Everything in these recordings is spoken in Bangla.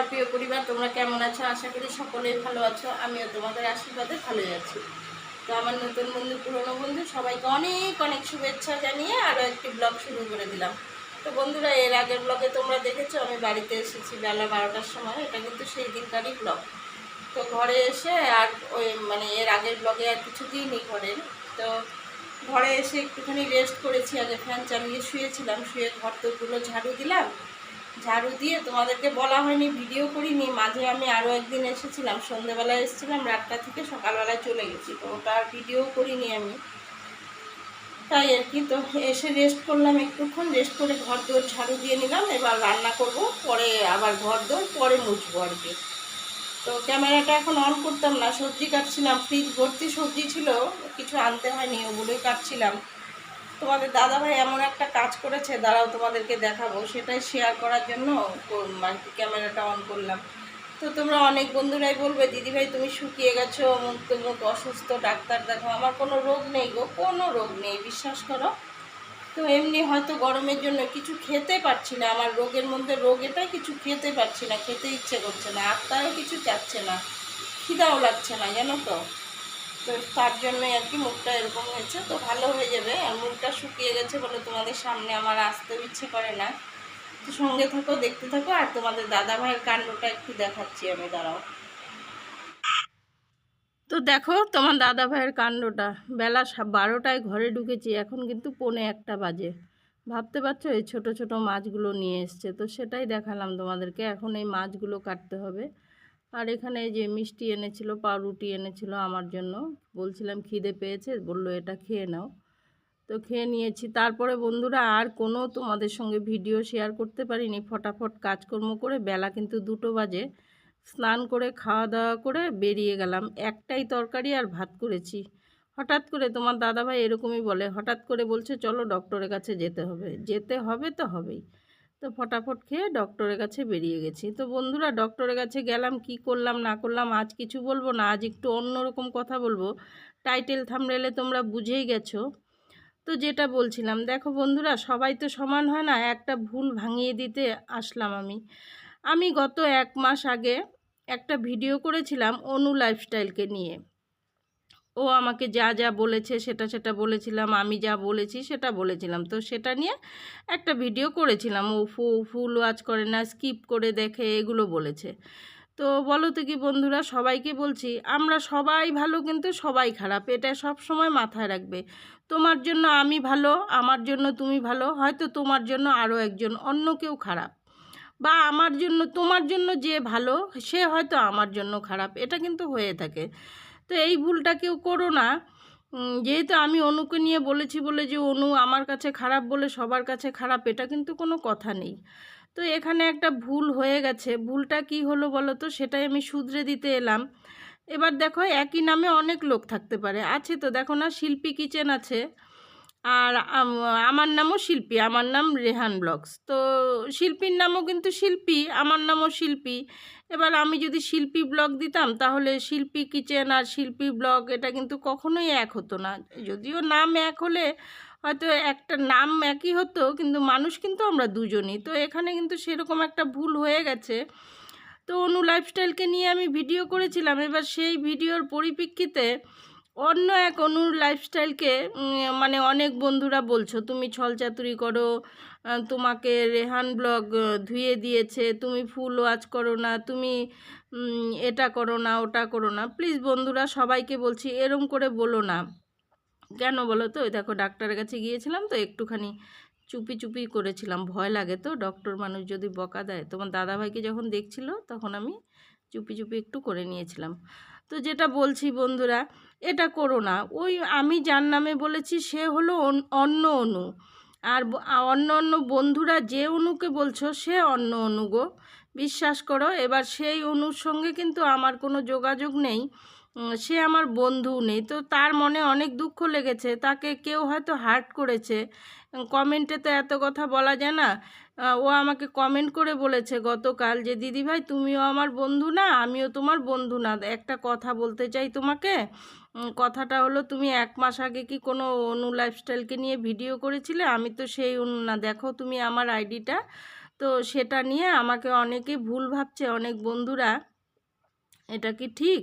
আমার প্রিয় পরিবার, তোমরা কেমন আছো? আশা করি সকলেই ভালো আছো। আমিও তোমাদের আশীর্বাদে ভালোই আছি। তো আমার নতুন বন্ধু, পুরনো বন্ধু, সবাইকে অনেক অনেক শুভেচ্ছা জানিয়ে আরও একটি ব্লগ শুরু করে দিলাম। তো বন্ধুরা, এর আগের ব্লগে তোমরা দেখেছ, আমি বাড়িতে এসেছি বেলা বারোটার সময়। এটা কিন্তু সেই দিনকারই ব্লগ তো ঘরে এসে আর ওই মানে এর আগের ব্লগে আর কিছু দিইনি ঘরের। তো ঘরে এসে একটুখানি রেস্ট করেছি। আগে ফ্যান চালিয়ে শুয়েছিলাম, শুয়ে ঘর তোরগুলো ঝাড়ু দিলাম। ঝাড়ু দিয়ে, তোমাদেরকে বলা হয়নি, ভিডিও করিনি। মাঝে আমি আরও একদিন এসেছিলাম, সন্ধেবেলায় এসেছিলাম, রাতটা থেকে সকালবেলায় চলে গেছি, তো ওটা ভিডিও করিনি আমি। তাই আর কি, তো এসে রেস্ট করলাম একটুক্ষণ রেস্ট করে ঘর দোর ঝাড়ু দিয়ে নিলাম, এবার রান্না করব, পরে আবার ঘর দোর, পরে মুছবো আর কি। তো ক্যামেরাটা এখন অন করতাম না, সবজি কাটছিলাম ফ্রিজ ভর্তি সবজি ছিল, কিছু আনতে হয়নি, ওগুলোই কাটছিলাম। তোমাদের দাদাভাই এমন একটা কাজ করেছে, দাঁড়াও তোমাদেরকে দেখাবো। সেটাই শেয়ার করার জন্য কি ক্যামেরাটা অন করলাম। তো তোমরা অনেক বন্ধুরাই বলবে, দিদিভাই, তুমি শুকিয়ে গেছো, মুখ মুখ অসুস্থ, ডাক্তার দেখো আমার কোনো রোগ নেই গো, কোনো রোগ নেই, বিশ্বাস করো। তো এমনি হয়তো গরমের জন্য কিছু খেতে পারছি না। আমার রোগের মধ্যে রোগ এটাই কিছু খেতে পারছি না, খেতে ইচ্ছে করছে না, আত্মারও কিছু চাচ্ছে না, খিদাও লাগছে না, জানো তো? তো তার জন্যই আর কি মুখটা এরকম হয়েছে। তো ভালো হয়ে যাবে। আর মুখটা শুকিয়ে গেছে বলে তোমাদের সামনে আমার আসতেও ইচ্ছে করে না। তো সঙ্গে থাকো, দেখতে থাকো। আর তোমাদের দাদা ভাইয়ের কাণ্ডটা একটু দেখাচ্ছি আমি, দাঁড়াও। তো দেখো, তোমার দাদা ভাইয়ের কাণ্ডটা। বেলা বারোটায় ঘরে ঢুকেছি। এখন কিন্তু পৌনে একটা বাজে। ভাবতে পারছ, এই ছোট ছোট মাছগুলো নিয়ে এসছে। তো সেটাই দেখালাম তোমাদেরকে। এখন এই মাছগুলো কাটতে হবে। আর এখানে যে মিষ্টি এনেছিল, পাউরুটি এনেছিল আমার জন্য। বলছিলাম, খিদে পেয়েছে, বলল, এটা খেয়ে নাও। তো খেয়ে নিয়েছি। তারপরে বন্ধুরা, আর কোনো তোমাদের সঙ্গে ভিডিও শেয়ার করতে পারিনি। ফটাফট কাজকর্ম করে বেলা কিন্তু দুটো বাজে। স্নান করে খাওয়া দাওয়া করে বেরিয়ে গেলাম। একটাই তরকারি আর ভাত করেছি। হঠাৎ করে তোমার দাদাভাই এরকমই বলে, হঠাৎ করে বলছে, চলো ডক্টরের কাছে যেতে হবে। যেতে হবে তো হবেই। তো ফটাফট খেয়ে ডক্টরের কাছে বেরিয়ে গেছি। তো বন্ধুরা, ডক্টরের কাছে গেলাম, কি করলাম, না করলাম, আজ কিছু বলব না, আজ একটু অন্যরকম কথা বলব। টাইটেল থামরেলে তোমরা বুঝেই গেছো। তো যেটা বলছিলাম, দেখো বন্ধুরা, সবাই তো সমান হয় না, একটা ভুল ভাঙিয়ে দিতে আসলাম আমি। আমি গত এক মাস আগে একটা ভিডিও করেছিলাম, অনু লাইফস্টাইলকে নিয়ে। ও আমাকে যা যা বলেছে সেটা সেটা বলেছিলাম, আমি যা বলেছি সেটা বলেছিলাম। তো সেটা নিয়ে একটা ভিডিও করেছিলাম। ও ফু ফুল ওয়াচ করে না, স্কিপ করে দেখে এগুলো বলেছে। তো বলো তো কি বন্ধুরা, সবাইকে বলছি, আমরা সবাই ভালো কিন্তু সবাই খারাপ, এটা সব সময় মাথায় রাখবে। তোমার জন্য আমি ভালো, আমার জন্য তুমি ভালো, হয়তো তোমার জন্য আরও একজন, অন্য কেউ খারাপ। বা আমার জন্য, তোমার জন্য যে ভালো, সে হয়তো আমার জন্য খারাপ, এটা কিন্তু হয়ে থাকে। তো এই ভুলটা কেউ করো না। যেহেতু আমি অনুকে নিয়ে বলেছি বলে যে অনু আমার কাছে খারাপ বলে সবার কাছে খারাপ, এটা কিন্তু কোনো কথা নেই। তো এখানে একটা ভুল হয়ে গেছে। ভুলটা কি হলো বলো তো? সেটাই আমি শুধরে দিতে এলাম। এবার দেখো, একই নামে অনেক লোক থাকতে পারে। আছে তো, দেখো না, শিল্পী কিচেন আছে। আর আমার নামও শিল্পী, আমার নাম রেহান ব্লগস। তো শিল্পীর নামও কিন্তু শিল্পী, আমার নামও শিল্পী। এবার আমি যদি শিল্পী ব্লগ দিতাম, তাহলে শিল্পী কিচেন আর শিল্পী ব্লগ এটা কিন্তু কখনোই এক হতো না। যদিও নাম এক হলে হয়তো একটা নাম একই হতো, কিন্তু মানুষ কিন্তু আমরা দুজনই। তো এখানে কিন্তু সেরকম একটা ভুল হয়ে গেছে। তো অনু লাইফস্টাইলকে নিয়ে আমি ভিডিও করেছিলাম। এবার সেই ভিডিওর পরিপ্রেক্ষিতে অন্য এক অনুর লাইফস্টাইলকে মানে অনেক বন্ধুরা বলছো, তুমি ছলচাতুরি করো তোমাকে রেহান ব্লগ ধুয়ে দিয়েছে, তুমি ফুল ওয়াচ করো না, তুমি এটা করো না, ওটা করো না। প্লিজ বন্ধুরা, সবাইকে বলছি, এরম করে বলো না। কেন বলো তো? ওই দেখো, ডাক্তারের কাছে গিয়েছিলাম তো, একটুখানি চুপি চুপি করেছিলাম। ভয় লাগে তো ডক্টর মানুষ যদি বকা দেয়। তোমার দাদাভাইকে যখন দেখছিল, তখন আমি চুপি চুপি একটু করে নিয়েছিলাম। তো যেটা বলছি বন্ধুরা, এটা করো না। ওই আমি যার নামে বলেছি, সে হলো অন্য অনু। আর অন্য অন্য বন্ধুরা যে অনুকে বলছো, সে অন্য অনু গো। বিশ্বাস করো, এবার সেই অনুর সঙ্গে কিন্তু আমার কোনো যোগাযোগ নেই। সে আমার বন্ধু নেই। তো তার মনে অনেক দুঃখ লেগেছে। তাকে কেউ হয়তো হার্ট করেছে। কমেন্টে তো এত কথা বলা যায় না। ও আমাকে কমেন্ট করে বলেছে গতকাল যে দিদিভাই তুমিও আমার বন্ধু না, আমিও তোমার বন্ধু না। একটা কথা বলতে চাই তোমাকে। কথাটা হলো, তুমি এক মাস আগে কি কোনো অনু লাইফস্টাইলকে নিয়ে ভিডিও করেছিলে? আমি তো সেই অনু না। দেখো, তুমি আমার আইডিটা তো সেটা নিয়ে আমাকে অনেকে ভুল ভাবছে, অনেক বন্ধুরা। এটা কি ঠিক?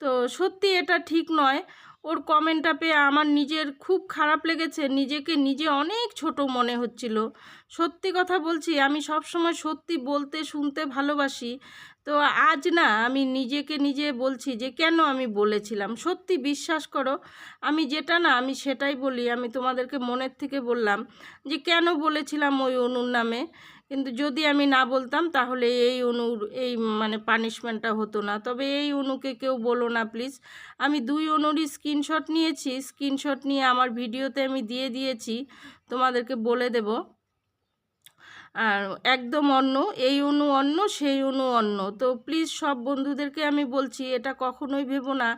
তো সত্যি এটা ঠিক নয়। ওর কমেন্টটা পেয়ে আমার নিজের খুব খারাপ লেগেছে, নিজেকে নিজে অনেক ছোট মনে হচ্ছিল। সত্যি কথা বলছি, আমি সব সময় সত্যি বলতে, শুনতে ভালোবাসি। তো আজ না আমি নিজেকে নিজে বলছি যে কেন আমি বলেছিলাম? সত্যি বিশ্বাস করো, আমি যেটা না আমি সেটাই বলি। আমি তোমাদেরকে মনের থেকে বললাম যে কেন বলেছিলাম ওই অনুর নামে? কিন্তু যদি আমি না বলতাম তাহলে এই অনুর, এই মানে পানিশমেন্টটা হতো না। তবে এই অনুকে কেউ বলো না প্লিজ আমি দুই অনুরই স্ক্রিনশট নিয়েছি। স্ক্রিনশট নিয়ে আমার ভিডিওতে আমি দিয়ে দিয়েছি। তোমাদেরকে বলে দেব। আর একদম অন্য, এই অনু অন্য, সেই অনু অন্য। তো প্লিজ সব বন্ধুদেরকে আমি বলছি, এটা কখনোই ভেবো না।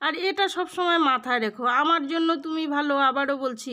আর এটা সব সময় মাথায় রেখো। আমার জন্য তুমি ভালো, আবারও বলছি।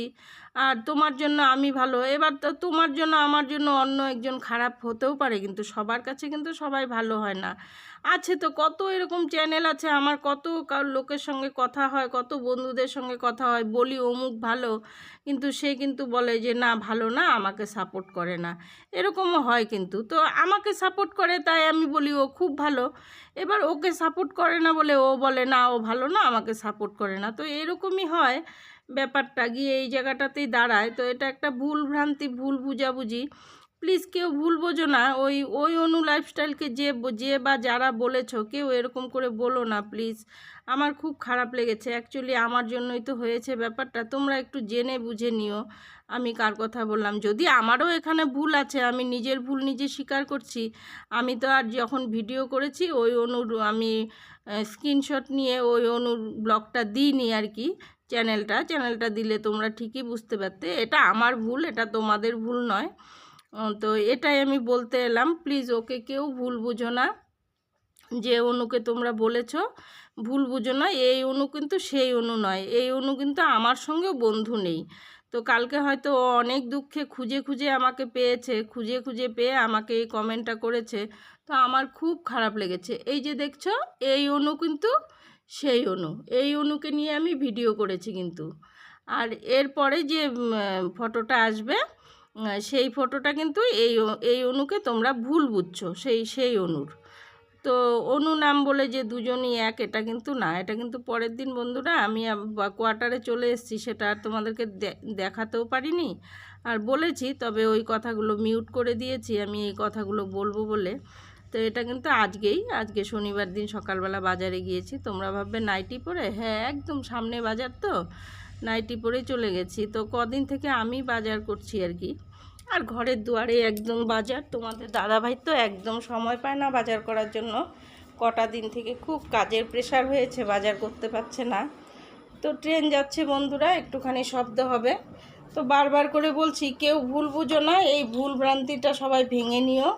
আর তোমার জন্য আমি ভালো। এবার তো তোমার জন্য আমার জন্য অন্য একজন খারাপ হতেও পারে, কিন্তু সবার কাছে কিন্তু সবাই ভালো হয় না। আছে তো, কত এরকম চ্যানেল আছে, আমার কত কার- লোকের সঙ্গে কথা হয়, কত বন্ধুদের সঙ্গে কথা হয়, বলি অমুক ভালো, কিন্তু সে কিন্তু বলে যে, না, ভালো না, আমাকে সাপোর্ট করে না। এরকমও হয় কিন্তু। তো আমাকে সাপোর্ট করে, তাই আমি বলি ও খুব ভালো। এবার ওকে সাপোর্ট করে না বলে ও বলে, না, ও ভালো না, আমাকে সাপোর্ট করে না। তো এরকমই হয়। ব্যাপারটা, গিয়ে এই জায়গাটাতেই দাঁড়ায়। তো এটা একটা ভুল ভ্রান্তি, ভুল বুঝাবুঝি। প্লিজ কেউ ভুল বোঝো না, ওই ওই অনু লাইফস্টাইলকে যে যে বা যারা বলেছ, কেউ এরকম করে বলো না, প্লিজ। আমার খুব খারাপ লেগেছে অ্যাকচুয়ালি আমার জন্যই তো হয়েছে ব্যাপারটা। তোমরা একটু জেনে বুঝে নিও আমি কার কথা বললাম। যদি আমারও এখানে ভুল আছে, আমি নিজের ভুল নিজে স্বীকার করছি, আমি তো আর যখন ভিডিও করেছি, ওই অনুর, আমি স্ক্রিনশট নিয়ে ওই অনুর ব্লগটা দিইনি আর কি। চ্যানেলটা চ্যানেলটা দিলে তোমরা ঠিকই বুঝতে পারতে। এটা আমার ভুল, এটা তোমাদের ভুল নয়। তো এটাই আমি বলতে এলাম, প্লিজ ওকে কেউ ভুল বুঝো না। যে অনুকে তোমরা বলেছ, ভুল বুঝো না। এই অনু কিন্তু সেই অনু নয়। এই অনু কিন্তু আমার সঙ্গে বন্ধু নেই। তো কালকে হয়তো অনেক দুঃখে খুঁজে খুঁজে আমাকে পেয়েছে, খুঁজে খুঁজে পেয়ে আমাকে এই কমেন্টটা করেছে। তো আমার খুব খারাপ লেগেছে। এই যে দেখছ, এই অনু কিন্তু সেই অনু, এই অনুকে নিয়ে আমি ভিডিও করেছি কিন্তু। আর এরপরে যে ফটোটা আসবে সেই ফটোটা কিন্তু এই এই অনুকে তোমরা ভুল বুঝছ, সেই সেই অনুর। তো অনু নাম বলে যে দুজনই এক, এটা কিন্তু না, এটা কিন্তু পরের দিন বন্ধুরা আমি কোয়ার্টারে চলে এসেছি, সেটা আর তোমাদেরকে দেখাতেও পারিনি। আর বলেছি, তবে ওই কথাগুলো মিউট করে দিয়েছি, আমি এই কথাগুলো বলব বলে। তো এটা কিন্তু আজকেই, আজকে শনিবার দিন সকালবেলা বাজারে গিয়েছি। তোমরা ভাববে নাইটি পরে? হ্যাঁ একদম সামনে বাজার তো। নাইটি পরেই চলে গেছি। তো কদিন থেকে আমি বাজার করছি আর কি। আর ঘরের দুয়ারে একদম বাজার। তোমাদের দাদাভাই তো একদম সময় পায় না বাজার করার জন্য। কটা দিন থেকে খুব কাজের প্রেশার হয়েছে, বাজার করতে পারছে না। তো ট্রেন যাচ্ছে বন্ধুরা, একটুখানি শব্দ হবে। তো বারবার করে বলছি, কেউ ভুল বুঝো না, এই ভুল ভ্রান্তিটা সবাই ভেঙে নিও।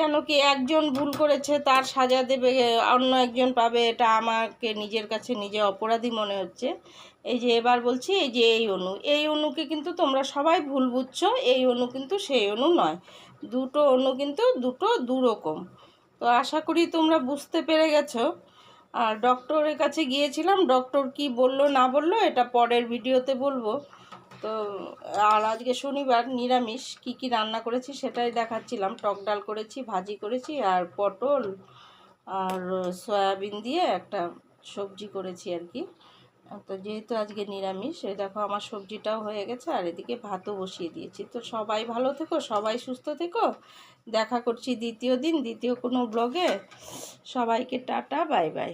কেন কি একজন ভুল করেছে, তার সাজা দেবে, অন্য একজন পাবে, এটা আমাকে নিজের কাছে নিজে অপরাধী মনে হচ্ছে। এই যে এবার বলছি, এই যে এই অনু, এই অনুকে কিন্তু তোমরা সবাই ভুল বুঝছ, এই অনু কিন্তু সেই অনু নয়। দুটো অনু কিন্তু দুটো দুরকম। তো আশা করি তোমরা বুঝতে পেরে গেছো। আর ডক্টরের কাছে গিয়েছিলাম ডক্টর কি বলল না বলল, এটা পরের ভিডিওতে বলব। তো, আর আজকে শনিবার নিরামিষ কি কি রান্না করেছি সেটাই দেখাচ্ছিলাম। টক ডাল করেছি, ভাজি করেছি, আর পটল আর সয়াবিন দিয়ে একটা সবজি করেছি আর কি। তো যেহেতু আজকে নিরামিষ, এই দেখো আমার সবজিটাও হয়ে গেছে, আর এদিকে ভাতও বসিয়ে দিয়েছি। তো সবাই ভালো থেকো, সবাই সুস্থ থেকো। দেখা করছি দ্বিতীয় দিন, দ্বিতীয় কোনো ব্লগে সবাইকে টাটা, বাই বাই।